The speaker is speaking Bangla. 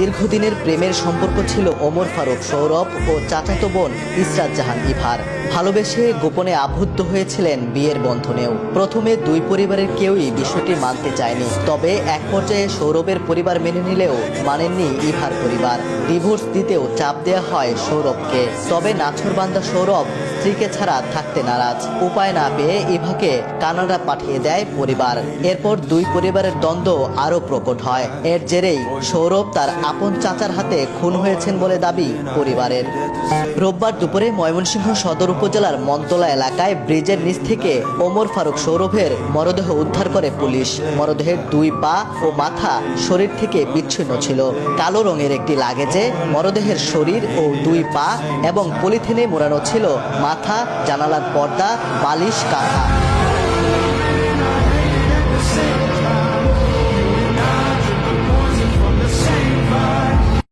দীর্ঘদিনের প্রেমের সম্পর্ক ছিল ওমর ফারুক, সৌরভ ও চাচাতো বোন ইসরাত জাহান ইভার। ভালোবেসে গোপনে আবদ্ধ হয়েছিলেন বিয়ের বন্ধনেও। প্রথমে দুই পরিবারের কেউই বিষয়টি মানতে চায়নি। তবে এক পর্যায়ে সৌরভের পরিবার মেনে নিলেও মানেননি ইভার পরিবার। ডিভোর্স দিতেও চাপ দেওয়া হয় সৌরভকে। তবে নাছরবান্দা সৌরভ স্ত্রীকে ছাড়া থাকতে নারাজ। উপায় না পেয়ে ইভাকে কানাডা পাঠিয়ে দেয় পরিবার। এরপর দুই পরিবারের দ্বন্দ্ব আরও প্রকট হয়। এর জেরেই সৌরভ তার আপন চাচার হাতে খুন হয়েছেন বলে দাবি পরিবারের। রোববার দুপুরে ময়মনসিংহ সদর উপজেলার মন্তলা এলাকায় ব্রিজের নিচ থেকে ওমর ফারুক সৌরভের মরদেহ উদ্ধার করে পুলিশ। মরদেহের দুই পা ও মাথা শরীর থেকে বিচ্ছিন্ন ছিল। কালো রঙের একটি লাগেজে মরদেহের শরীর ও দুই পা এবং পলিথিনে মোড়ানো ছিল মাথা, জানালার পর্দা, বালিশ, কাঁথা।